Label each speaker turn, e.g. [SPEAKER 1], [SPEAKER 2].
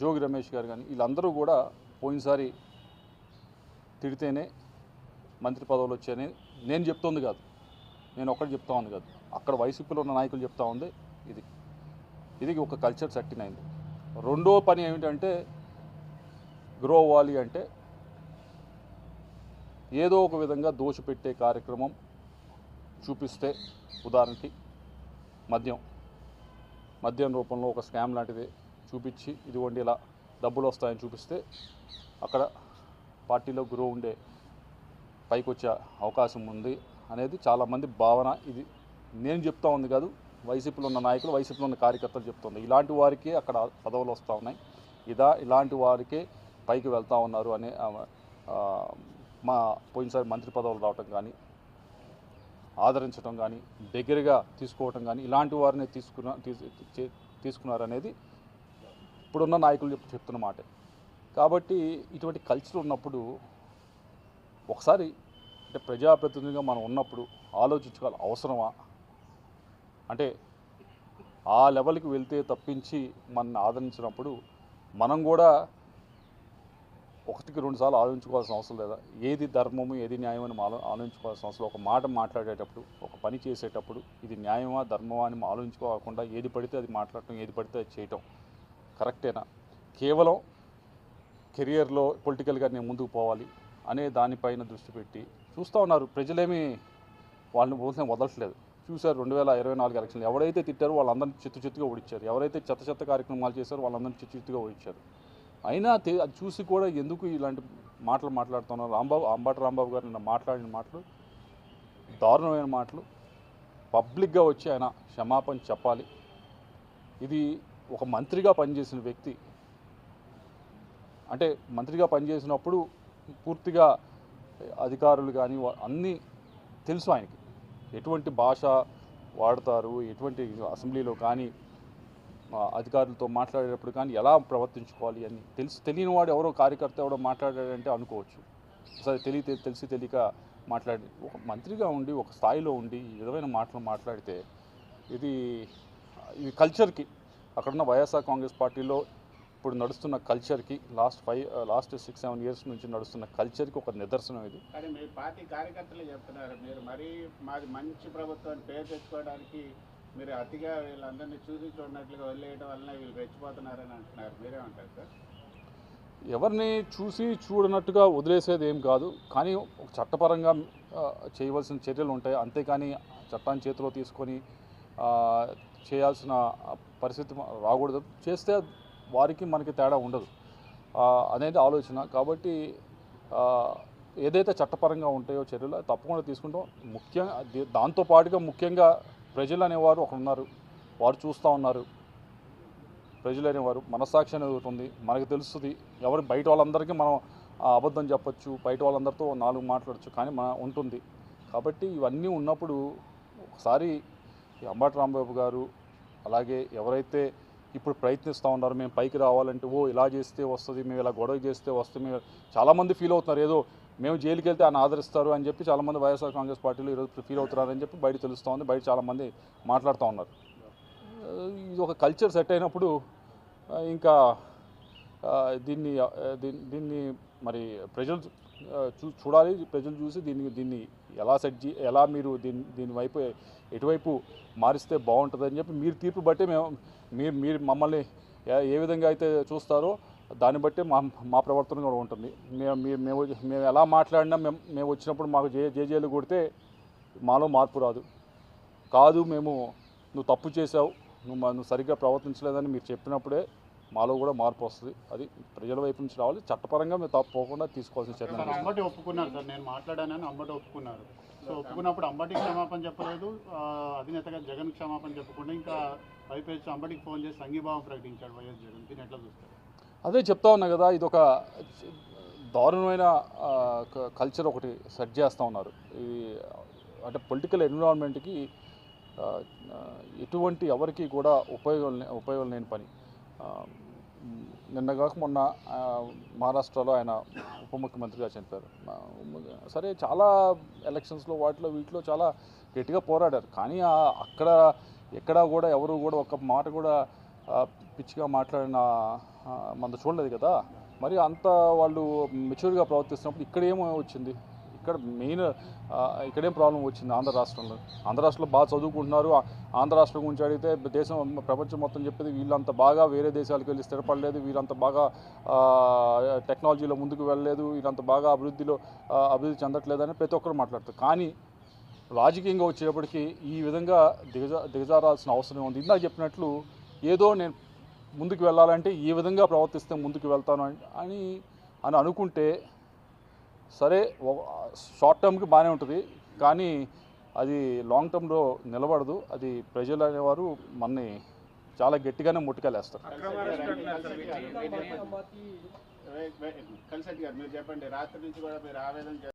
[SPEAKER 1] జోగి రమేష్ గారు కానీ వీళ్ళందరూ కూడా పోయినసారి తిడితేనే మంత్రి పదవులు వచ్చాయని నేను చెప్తోంది కాదు. నేను ఒక్కటి చెప్తా ఉంది కాదు. అక్కడ వైసీపీలో ఉన్న నాయకులు చెప్తా ఉంది ఇది. ఇది ఒక కల్చర్ సెట్టింగ్ అయింది రెండో పని ఏమిటంటే గ్రో అవ్వాలి అంటే ఏదో ఒక విధంగా దోషపెట్టే కార్యక్రమం చూపిస్తే ఉదాహరణకి మద్యం. మద్యం రూపంలో ఒక స్కామ్ లాంటిది చూపించి ఇదిగోండి ఇలా డబ్బులు వస్తాయని చూపిస్తే అక్కడ పార్టీలో గురువు ఉండే పైకి వచ్చే అవకాశం ఉంది అనేది చాలామంది భావన. ఇది నేను చెప్తా ఉంది కాదు వైసీపీలో ఉన్న నాయకులు వైసీపీలో ఉన్న కార్యకర్తలు చెప్తుంది ఇలాంటి వారికి అక్కడ పదవులు వస్తూ ఉన్నాయి. ఇదా ఇలాంటి వారికే పైకి వెళ్తూ ఉన్నారు అనే మా పోయినసారి మంత్రి పదవులు రావటం కానీ ఆదరించడం కానీ దగ్గరగా తీసుకోవటం కానీ ఇలాంటి వారిని తీసుకున్న చే- తీసుకున్నారనేది ఇప్పుడున్న నాయకులు చెప్ చెప్తున్న మాట. కాబట్టి ఇటువంటి కల్చర్ ఉన్నప్పుడు ఒకసారి అంటే ప్రజాప్రతినిధిగా మనం ఉన్నప్పుడు ఆలోచించుకోవాలి అవసరమా? అంటే ఆ లెవెల్కి వెళ్తే తప్పించి మనని ఆదరించినప్పుడు మనం కూడా ఒకటికి రెండుసార్లు ఆలోచించుకోవాల్సిన అవసరం లేదా? ఏది ధర్మము ఏది న్యాయం అని ఆలోచించుకోవాల్సిన అవసరం? ఒక మాట మాట్లాడేటప్పుడు ఒక పని చేసేటప్పుడు ఇది న్యాయమా ధర్మమా అని ఆలోచించుకోకుండా ఏది పడితే అది మాట్లాడటం ఏది పడితే అది చేయటం. కరెక్టేనా? కేవలం కెరియర్లో పొలిటికల్గా నేను ముందుకు పోవాలి అనే దానిపైన దృష్టి పెట్టి చూస్తూ ఉన్నారు. ప్రజలేమీ వాళ్ళని ప్రభుత్వం వదలట్లేదు. చూశారు రెండు వేల ఇరవై నాలుగు ఎలక్షన్లు. ఎవరైతే తిట్టారో వాళ్ళందరినీ చిత్తు చిత్తుగా ఓడించారు. ఎవరైతే చెత్త చెత్త కార్యక్రమాలు చేశారో వాళ్ళందరినీ చిత్తు చిత్తుగా ఓడించారు. అయినా అది చూసి కూడా ఎందుకు ఇలాంటి మాటలు మాట్లాడుతున్నారు? రాంబాబు అంబాటి రాంబాబు గారు నిన్న మాట్లాడిన మాటలు దారుణమైన మాటలు. పబ్లిక్గా వచ్చి ఆయన క్షమాపణ చెప్పాలి. ఇది ఒక మంత్రిగా పనిచేసిన వ్యక్తి. అంటే మంత్రిగా పనిచేసినప్పుడు పూర్తిగా అధికారులు కానీ అన్నీ తెలుసు ఆయనకి. ఎటువంటి భాష వాడతారు ఎటువంటి అసెంబ్లీలో కానీ అధికారులతో మాట్లాడేటప్పుడు కానీ ఎలా ప్రవర్తించుకోవాలి అని తెలిసి. తెలియని వాడు ఎవరో కార్యకర్త ఎవడో మాట్లాడాడంటే అనుకోవచ్చు. సరే తెలియ తెలిసి తెలియక మాట్లాడి ఒక మంత్రిగా ఉండి ఒక స్థాయిలో ఉండి ఈ విధమైన మాటలు మాట్లాడితే ఇది ఇది కల్చర్కి అక్కడున్న వైఎస్ఆర్ కాంగ్రెస్ పార్టీలో ఇప్పుడు నడుస్తున్న కల్చర్కి last five last six seven years నుంచి నడుస్తున్న కల్చర్కి ఒక నిదర్శనం ఇది.
[SPEAKER 2] కానీ మీ పార్టీ కార్యకర్తలు చెప్తున్నారు. మీరు మరీ మాది మంచి ప్రభుత్వాన్ని పేరు తెచ్చుకోవడానికి మీరు అతిగా వీళ్ళందరినీ చూసి చూడనట్లుగా వదిలేయడం వలన వీళ్ళు రెచ్చిపోతున్నారని అంటున్నారు. మీరేమంటారు సార్?
[SPEAKER 1] ఎవరిని చూసి చూడనట్టుగా వదిలేసేది ఏం కాదు. కానీ ఒక చట్టపరంగా ఆ, చేయవలసిన చర్యలు ఉంటాయి. అంతేకాని చట్టాన్ని చేతిలో తీసుకొని చేయాల్సిన పరిస్థితి రాకూడదు. చేస్తే వారికి మనకి తేడా ఉండదు. అనేది ఆలోచన. కాబట్టి ఏదైతే చట్టపరంగా ఉంటాయో చర్యలు తప్పకుండా తీసుకుంటాం. ముఖ్యంగా దాంతోపాటుగా దాంతో పాటుగా ముఖ్యంగా ప్రజలు అనేవారు ఒకరు ఉన్నారు వారు చూస్తూ ఉన్నారు. ప్రజలు అనేవారు మనస్సాక్షి అనేది ఒకటి ఉంది. మనకు తెలుస్తుంది. ఎవరు బయట వాళ్ళందరికీ మనం అబద్ధం చెప్పచ్చు. బయట వాళ్ళందరితో నాలుగు మాట్లాడచ్చు. కానీ మన ఉంటుంది. కాబట్టి ఇవన్నీ ఉన్నప్పుడు ఒకసారి ఈ అంబాటి రాంబాబు గారు అలాగే ఎవరైతే ఇప్పుడు ప్రయత్నిస్తూ ఉన్నారో మేము పైకి రావాలంటే ఓ ఇలా చేస్తే వస్తుంది మేము ఇలా గొడవ చేస్తే వస్తుంది మేము చాలామంది ఫీల్ అవుతున్నారు. ఏదో మేము జైలుకి వెళ్తే ఆయన ఆదరిస్తారు అని చెప్పి చాలామంది వైఎస్ఆర్ కాంగ్రెస్ పార్టీలో ఈరోజు ఫీల్ అవుతున్నారని చెప్పి బయట తెలుస్తూ ఉంది. బయట చాలామంది మాట్లాడుతూ ఉన్నారు. ఇది ఒక కల్చర్ సెట్ అయినప్పుడు ఇంకా దీన్ని దీన్ని దీన్ని మరి ప్రజలు చూ చూడాలి ప్రజలు చూసి దీన్ని దీన్ని ఎలా సెట్ చే ఎలా మీరు దీని దీని వైపు ఎటువైపు మారిస్తే బాగుంటుందని చెప్పి మీరు తీర్పు బట్టే మేము మీరు మీరు మమ్మల్ని ఏ- విధంగా అయితే చూస్తారో దాన్ని బట్టే మా మా ప్రవర్తన కూడా ఉంటుంది. మేము మేము మేము మేము ఎలా మాట్లాడినా మేము మేము వచ్చినప్పుడు మాకు జే జేజేలు కొడితే మాలో మార్పు రాదు. కాదు మేము నువ్వు తప్పు చేసావు నువ్వు మా- నువ్వు సరిగ్గా ప్రవర్తించలేదని మీరు చెప్పినప్పుడే మాలో కూడా మార్పు వస్తుంది. అది ప్రజల వైపు నుంచి రావాలి. చట్టపరంగా మేము తప్పకుండా తీసుకోవాల్సిన చర్యలు
[SPEAKER 3] అంబటి ఒప్పుకున్నారు సార్. నేను మాట్లాడానని అంబటి ఒప్పుకున్నారు. సో ఒప్పుకున్నప్పుడు అంబటికి క్షమాపణ చెప్పలేదు. అధినేతగా జగన్ క్షమాపణ చెప్పకుండా ఇంకా పైపేసి అంబటికి ఫోన్ చేసి సంఘీభావం ప్రకటించాడు వైఎస్ జగన్. దీన్ని ఎట్లా చూస్తారు?
[SPEAKER 1] అదే చెప్తా ఉన్నా కదా ఇది ఒక దారుణమైన కల్చర్ ఒకటి సెట్ చేస్తూ ఉన్నారు. ఇది అంటే పొలిటికల్ ఎన్విరాన్మెంట్కి ఎటువంటి ఎవరికి కూడా ఉపయోగం ఉపయోగం లేని పని. నిన్న కాక మొన్న మహారాష్ట్రలో ఆయన ఉప ముఖ్యమంత్రిగా చనిపోయారు సరే చాలా ఎలక్షన్స్లో వాటిలో వీటిలో చాలా గట్టిగా పోరాడారు. కానీ అక్కడ ఎక్కడా కూడా ఎవరు కూడా ఒక మాట కూడా పిచ్చిగా మాట్లాడిన ఆ, చూడలేదు కదా. మరి అంత వాళ్ళు మెచ్యూర్గా ప్రవర్తిస్తున్నప్పుడు ఇక్కడ ఏమో వచ్చింది ఇక్కడ మెయిన్ ఇక్కడేం ప్రాబ్లం వచ్చింది ఆంధ్ర రాష్ట్రంలో. ఆంధ్ర రాష్ట్రంలో బాగా చదువుకుంటున్నారు. ఆంధ్ర రాష్ట్రం గురించి అడిగితే దేశం ప్రపంచం మొత్తం చెప్పేది వీళ్ళంత బాగా వేరే దేశాలకు వెళ్ళి స్థిరపడలేదు. వీళ్ళంత బాగా టెక్నాలజీలో ముందుకు వెళ్ళలేదు. వీళ్ళంత బాగా అభివృద్ధిలో అభివృద్ధి చెందట్లేదని ప్రతి ఒక్కరు మాట్లాడతారు. కానీ రాజకీయంగా వచ్చేటప్పటికి ఈ విధంగా దిగజా దిగజారాల్సిన అవసరం ఉంది. ఇందాక చెప్పినట్లు ఏదో నేను ముందుకు వెళ్ళాలంటే ఈ విధంగా ప్రవర్తిస్తే ముందుకు వెళ్తాను అని అని అనుకుంటే సరే షార్ట్ టర్మ్కి బాగానే ఉంటుంది కానీ అది లాంగ్ టర్మ్లో నిలబడదు అది ప్రజలు అనేవారు మనని చాలా గట్టిగానే ముట్టుకెళ్ళేస్తారు
[SPEAKER 2] గారు మీరు చెప్పండి రాత్రి నుంచి కూడా మీరు ఆవేదన